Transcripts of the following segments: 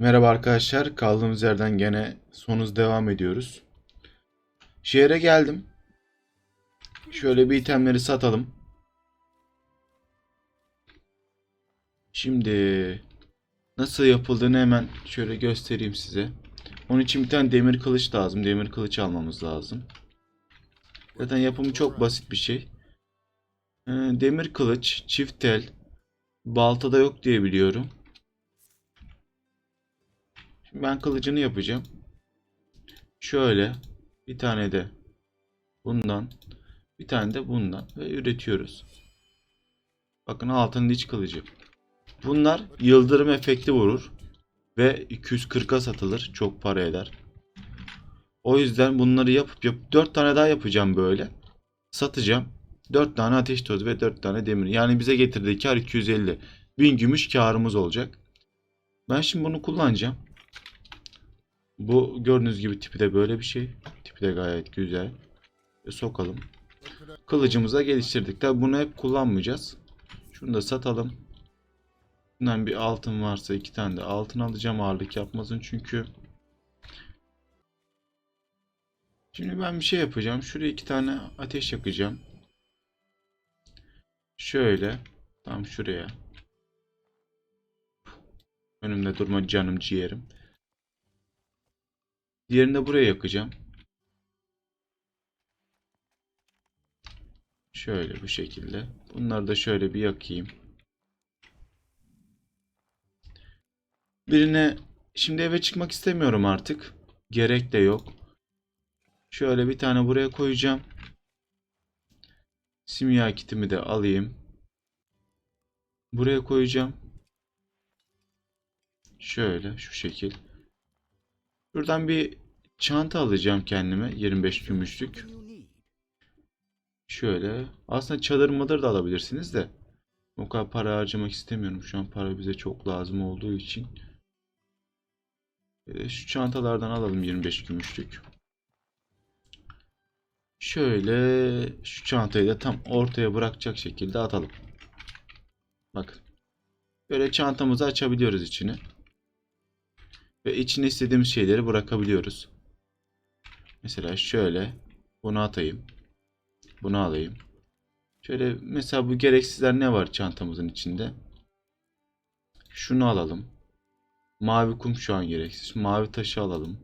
Merhaba arkadaşlar. Kaldığımız yerden gene sonuz devam ediyoruz. Şehre geldim. Şöyle bir itemleri satalım. Şimdi nasıl yapıldığını hemen şöyle göstereyim size. Onun için bir tane demir kılıç lazım. Demir kılıç almamız lazım. Zaten yapımı çok basit bir şey. Ee, Demir kılıç, çift tel, baltada yok diye biliyorum. Şimdi ben kılıcını yapacağım. Şöyle bir tane de bundan, bir tane de bundan ve üretiyoruz. Bakın altın diç kılıcı. Bunlar yıldırım efekti vurur ve 240'a satılır. Çok para eder. O yüzden bunları yapıp yapıp 4 tane daha yapacağım böyle. Satacağım. 4 tane ateş tozu ve 4 tane demir. Yani bize getirdiği kar 250. 1000 gümüş karımız olacak. Ben şimdi bunu kullanacağım. Bu gördüğünüz gibi tipi de böyle bir şey. Tipi de gayet güzel. Ve sokalım. Kılıcımıza geliştirdik. Tabi bunu hep kullanmayacağız. Şunu da satalım. Bundan bir altın varsa iki tane de altın alacağım ağırlık yapmasın çünkü. Şimdi ben bir şey yapacağım. Şuraya iki tane ateş yakacağım. Şöyle. Tam şuraya. Önümde durma canım ciğerim. Diğerini de buraya yakacağım. Şöyle bu şekilde. Bunları da şöyle bir yakayım. Birine şimdi eve çıkmak istemiyorum artık. Gerek de yok. Şöyle bir tane buraya koyacağım. Simya kitimi de alayım. Buraya koyacağım. Şöyle şu şekil. Şuradan bir çanta alacağım kendime 25 gümüşlük. Şöyle. Aslında çadır mıdır da alabilirsiniz de. O kadar para harcamak istemiyorum. Şu an para bize çok lazım olduğu için. Ee, Şu çantalardan alalım 25 gümüşlük. Şöyle şu çantayı da tam ortaya bırakacak şekilde atalım. Bakın. Böyle çantamızı açabiliyoruz içini. Ve içine istediğimiz şeyleri bırakabiliyoruz. Mesela şöyle bunu atayım. Bunu alayım. Şöyle mesela bu gereksizler ne var çantamızın içinde? Şunu alalım. Mavi kum şu an gereksiz. Mavi taşı alalım.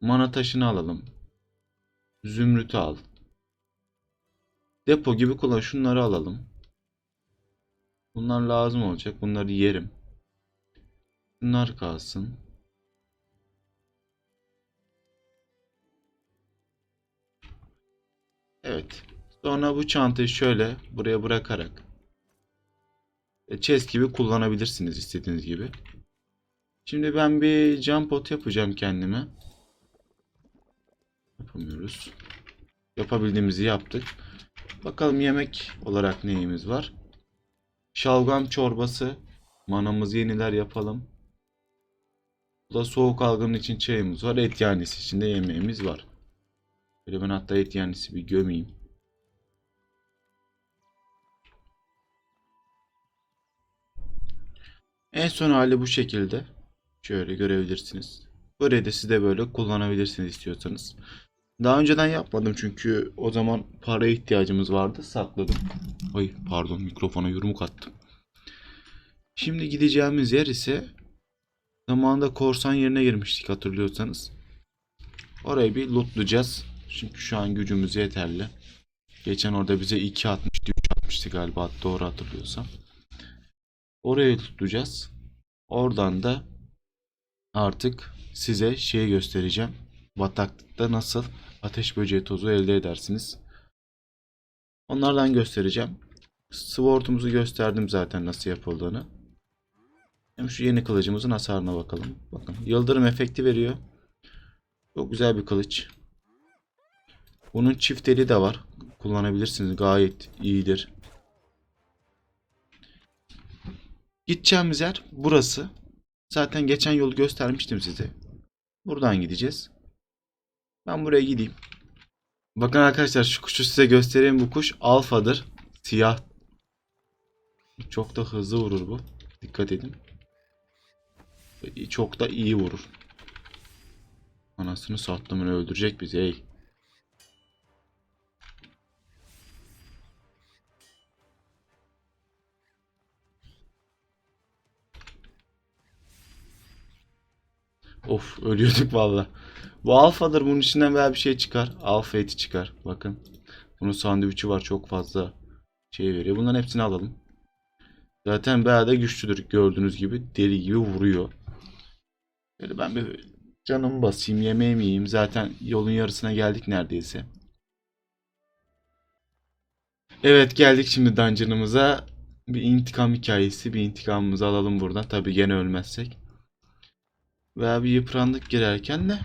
Mana taşını alalım. Zümrütü al. Depo gibi kullan. Şunları alalım. Bunlar lazım olacak. Bunları yerim. Bunlar kalsın. Evet. Sonra bu çantayı şöyle buraya bırakarak e, chest gibi kullanabilirsiniz istediğiniz gibi. Şimdi ben bir jump pot yapacağım kendime. Yapamıyoruz. Yapabildiğimizi yaptık. Bakalım yemek olarak neyimiz var. Şalgam çorbası. Manamızı yeniler yapalım. Bu da soğuk algının için çayımız var. Et yanisi için de yemeğimiz var. Böyle ben hatta et yanisi bir gömeyim. En son hali bu şekilde. Şöyle görebilirsiniz. Böyle de siz de böyle kullanabilirsiniz istiyorsanız. Daha önceden yapmadım çünkü o zaman paraya ihtiyacımız vardı. Sakladım. Ay pardon mikrofona yumruk attım. Şimdi gideceğimiz yer ise zamanında korsan yerine girmiştik hatırlıyorsanız. Orayı bir lootlayacağız. Çünkü şu an gücümüz yeterli. Geçen orada bize 2 atmıştı, 3 atmıştı galiba doğru hatırlıyorsam. Orayı tutacağız. Oradan da artık size şey göstereceğim. Bataklıkta nasıl ateş böceği tozu elde edersiniz. Onlardan göstereceğim. Sword'umuzu gösterdim zaten nasıl yapıldığını. Hem şu yeni kılıcımızın hasarına bakalım. Bakın yıldırım efekti veriyor. Çok güzel bir kılıç. Bunun çift eli de var. Kullanabilirsiniz. Gayet iyidir. Gideceğimiz yer burası. Zaten geçen yolu göstermiştim size. Buradan gideceğiz. Ben buraya gideyim. Bakın arkadaşlar şu kuşu size göstereyim. Bu kuş alfadır. Siyah. Çok da hızlı vurur bu. Dikkat edin. Çok da iyi vurur. Anasını sattımını öldürecek bizi ey. Of ölüyorduk valla. Bu alfadır bunun içinden veya bir şey çıkar. Alfa eti çıkar. Bakın. Bunun sandviçi var çok fazla şey veriyor. Bunların hepsini alalım. Zaten bayağı da güçlüdür gördüğünüz gibi. Deli gibi vuruyor. Böyle ben bir canımı basayım yemeğimi yiyeyim. Zaten yolun yarısına geldik neredeyse. Evet geldik şimdi dungeon'ımıza. Bir intikam hikayesi. Bir intikamımızı alalım buradan. Tabi gene ölmezsek. Veya bir yıprandık girerken de.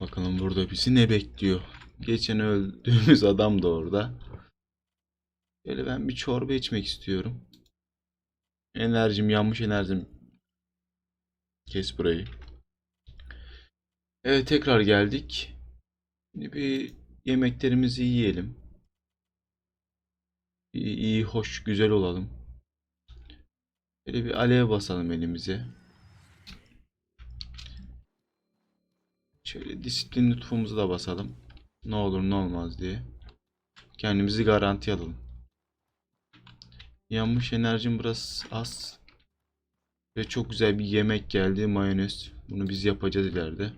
Bakalım burada bizi ne bekliyor. Geçen öldüğümüz adam da orada. Böyle ben bir çorba içmek istiyorum. Enerjim yanmış enerjim. Kes burayı. Evet tekrar geldik. Şimdi bir yemeklerimizi yiyelim. İyi, iyi hoş, güzel olalım. Böyle bir alev basalım elimize. Şöyle disiplin lütfumuzu da basalım. Ne olur ne olmaz diye. Kendimizi garanti alalım. Yanmış enerjim biraz az. Ve çok güzel bir yemek geldi. Mayonez. Bunu biz yapacağız ileride.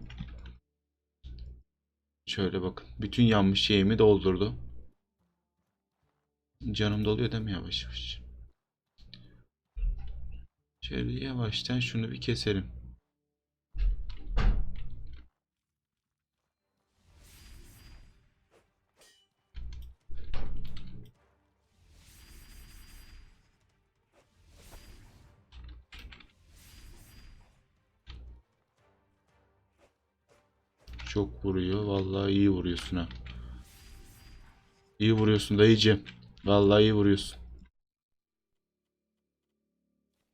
Şöyle bakın. Bütün yanmış şeyimi doldurdu. Canım doluyor değil mi yavaş yavaş? Şöyle yavaştan şunu bir keselim. Çok vuruyor. Vallahi iyi vuruyorsun ha. İyi vuruyorsun dayıcım. Vallahi iyi vuruyorsun.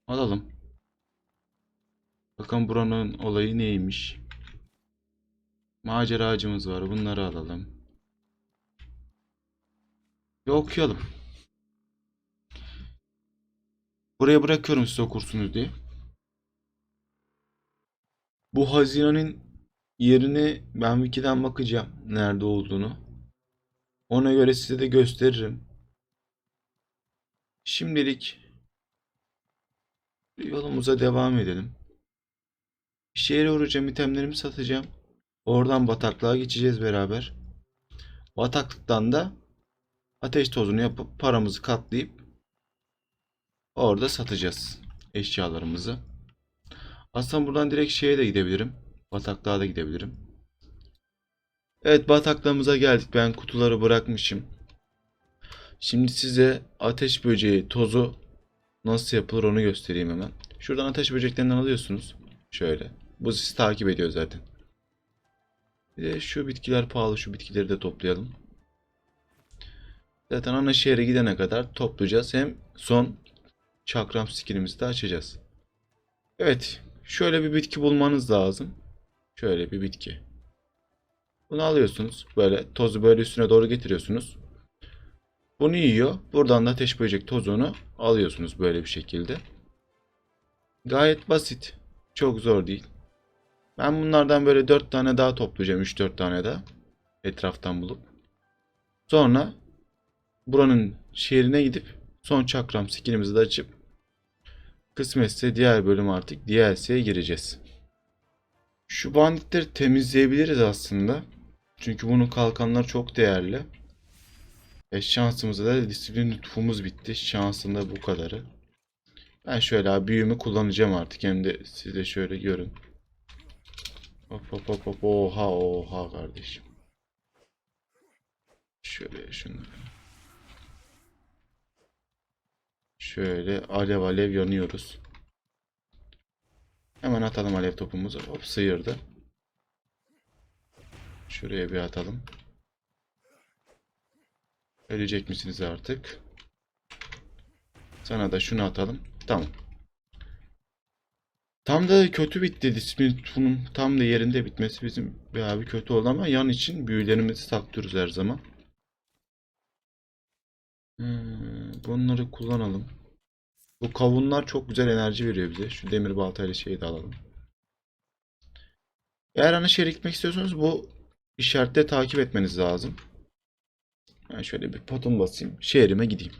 Alalım. Bakın buranın olayı neymiş. Maceracımız var. Bunları alalım. Bir okuyalım. Buraya bırakıyorum siz okursunuz diye. Bu hazinenin yerini ben Wiki'den bakacağım. Nerede olduğunu. Ona göre size de gösteririm. Şimdilik yolumuza devam edelim. Şehre uğrayacağım, itemlerimi satacağım. Oradan bataklığa geçeceğiz beraber. Bataklıktan da ateş tozunu yapıp paramızı katlayıp orada satacağız eşyalarımızı. Aslında buradan direkt şeye de gidebilirim. Bataklığa da gidebilirim. Evet bataklığımıza geldik. Ben kutuları bırakmışım. Şimdi size ateş böceği tozu nasıl yapılır onu göstereyim hemen. Şuradan ateş böceklerinden alıyorsunuz. Şöyle. Bu sizi takip ediyor zaten. Bir de şu bitkiler pahalı. Şu bitkileri de toplayalım. Zaten ana şehre gidene kadar toplayacağız. Hem son çakram skinimizi de açacağız. Evet. Şöyle bir bitki bulmanız lazım. Şöyle bir bitki. Bunu alıyorsunuz. Böyle tozu böyle üstüne doğru getiriyorsunuz. Bunu yiyor. Buradan da ateş böcek tozunu alıyorsunuz böyle bir şekilde. Gayet basit. Çok zor değil. Ben bunlardan böyle 4 tane daha toplayacağım. 3-4 tane daha. Etraftan bulup. Sonra buranın şehrine gidip son çakram skinimizi de açıp kısmetse diğer bölüm artık DLC'ye gireceğiz. Şu banditleri temizleyebiliriz aslında. Çünkü bunun kalkanları çok değerli. E şansımızda da disiplin lütfumuz bitti. Şansında bu kadarı. Ben şöyle abi büyümü kullanacağım artık. Hem de siz şöyle görün. Hop hop hop hop. Oha oha kardeşim. Şöyle şunu. Şöyle alev alev yanıyoruz. Hemen atalım alev topumuzu. Hop sıyırdı. Şuraya bir atalım. Ölecek misiniz artık? Sana da şunu atalım. Tamam. Tam da kötü bitti. Disiplin'in tam da yerinde bitmesi bizim bir abi kötü oldu ama yan için büyülerimizi saklıyoruz her zaman. Hmm, bunları kullanalım. Bu kavunlar çok güzel enerji veriyor bize. Şu demir baltayla şeyi de alalım. Eğer ana şehre gitmek istiyorsanız bu işaretle takip etmeniz lazım. Ben şöyle bir potum basayım. Şehrime gideyim.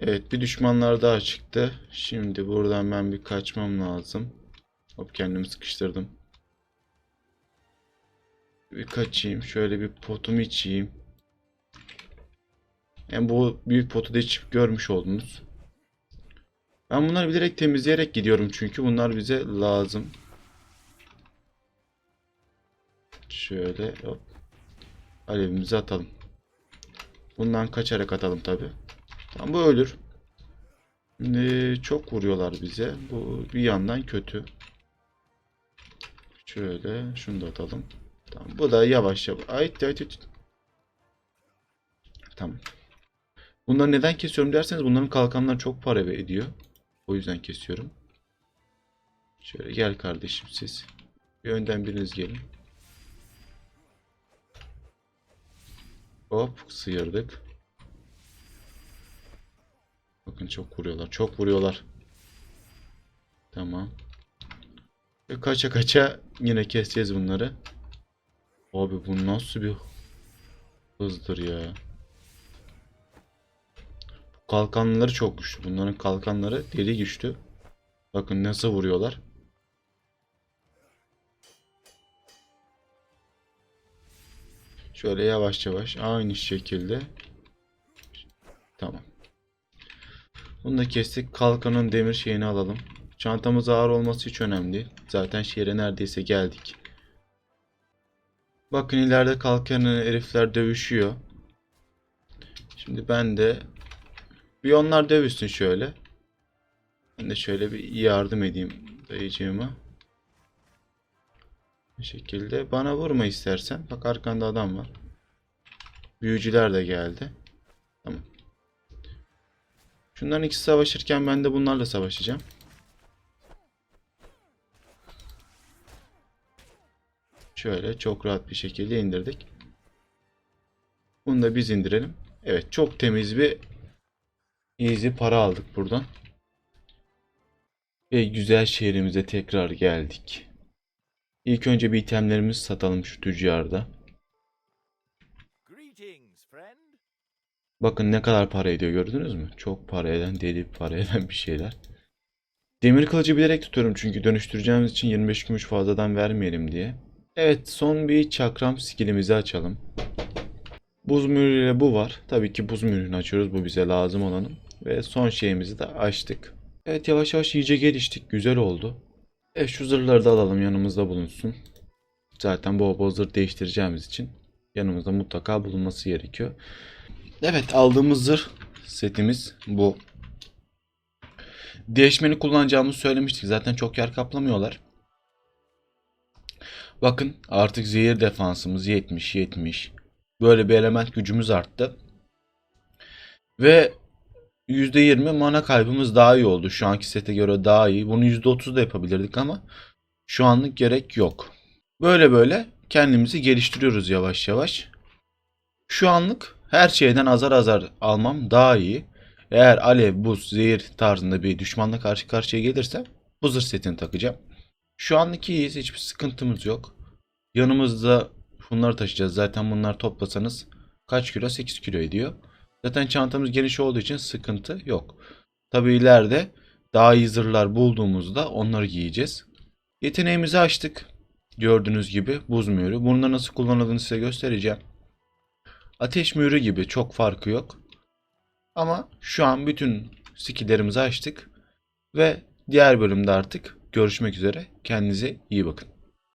Evet bir düşmanlar daha çıktı. Şimdi buradan ben bir kaçmam lazım. Hop kendimi sıkıştırdım. Bir kaçayım. Şöyle bir potumu içeyim. Yani bu büyük potu da içip görmüş oldunuz. Ben bunları bilerek temizleyerek gidiyorum çünkü bunlar bize lazım. Şöyle hop. Alevimizi atalım. Bundan kaçarak atalım tabi. Tamam bu ölür. Şimdi çok vuruyorlar bize. Bu bir yandan kötü. Şöyle şunu da atalım. Tamam bu da yavaş yavaş. Ay, ay, ay. Tamam. Bunları neden kesiyorum derseniz bunların kalkanları çok para ediyor. O yüzden kesiyorum. Şöyle gel kardeşim siz. Bir önden biriniz gelin. Hop sıyırdık. Bakın çok vuruyorlar. Çok vuruyorlar. Tamam. Ve kaça kaça yine keseceğiz bunları. Abi bu nasıl bir hızdır ya. Kalkanları çok güçlü. Bunların kalkanları deli güçlü. Bakın nasıl vuruyorlar. Şöyle yavaş yavaş aynı şekilde. Tamam. Bunu da kestik. Kalkanın demir şeyini alalım. Çantamız ağır olması hiç önemli. Zaten şehre neredeyse geldik. Bakın ileride kalkanın herifler dövüşüyor. Şimdi ben de bir onlar dövüşsün şöyle. Ben de şöyle bir yardım edeyim dayıcığıma. Bu şekilde. Bana vurma istersen. Bak arkanda adam var. Büyücüler de geldi. Tamam. Şunların ikisi savaşırken ben de bunlarla savaşacağım. Şöyle çok rahat bir şekilde indirdik. Bunu da biz indirelim. Evet çok temiz bir easy para aldık buradan. Ve güzel şehrimize tekrar geldik. İlk önce bir itemlerimizi satalım şu tüccarda. Bakın ne kadar para ediyor gördünüz mü? Çok para eden, deli para eden bir şeyler. Demir kılıcı bilerek tutuyorum çünkü dönüştüreceğimiz için 25 gümüş fazladan vermeyelim diye. Evet son bir çakram skillimizi açalım. Buz mührüyle bu var. Tabii ki buz mührünü açıyoruz. Bu bize lazım olanın. Ve son şeyimizi de açtık. Evet yavaş yavaş iyice geliştik. Güzel oldu. Evet şu zırhları da alalım yanımızda bulunsun. Zaten bol bol zırh değiştireceğimiz için yanımızda mutlaka bulunması gerekiyor. Evet aldığımız zırh setimiz bu. Değişmeni kullanacağımızı söylemiştik. Zaten çok yer kaplamıyorlar. Bakın artık zehir defansımız 70 70. Böyle bir element gücümüz arttı. Ve %20 mana kaybımız daha iyi oldu. Şu anki sete göre daha iyi. Bunu %30 da yapabilirdik ama şu anlık gerek yok. Böyle böyle kendimizi geliştiriyoruz yavaş yavaş. Şu anlık her şeyden azar azar almam daha iyi. Eğer alev, buz, zehir tarzında bir düşmanla karşı karşıya gelirsem bu zırh setini takacağım. Şu anlık iyiyiz. Hiçbir sıkıntımız yok. Yanımızda bunları taşıyacağız. Zaten bunlar toplasanız kaç kilo? 8 kilo ediyor. Zaten çantamız geniş olduğu için sıkıntı yok. Tabi ileride daha iyi zırhlar bulduğumuzda onları giyeceğiz. Yeteneğimizi açtık. Gördüğünüz gibi buz mührü. Bunu nasıl kullanıldığını size göstereceğim. Ateş mührü gibi çok farkı yok. Ama şu an bütün skilllerimizi açtık. Ve diğer bölümde artık görüşmek üzere. Kendinize iyi bakın.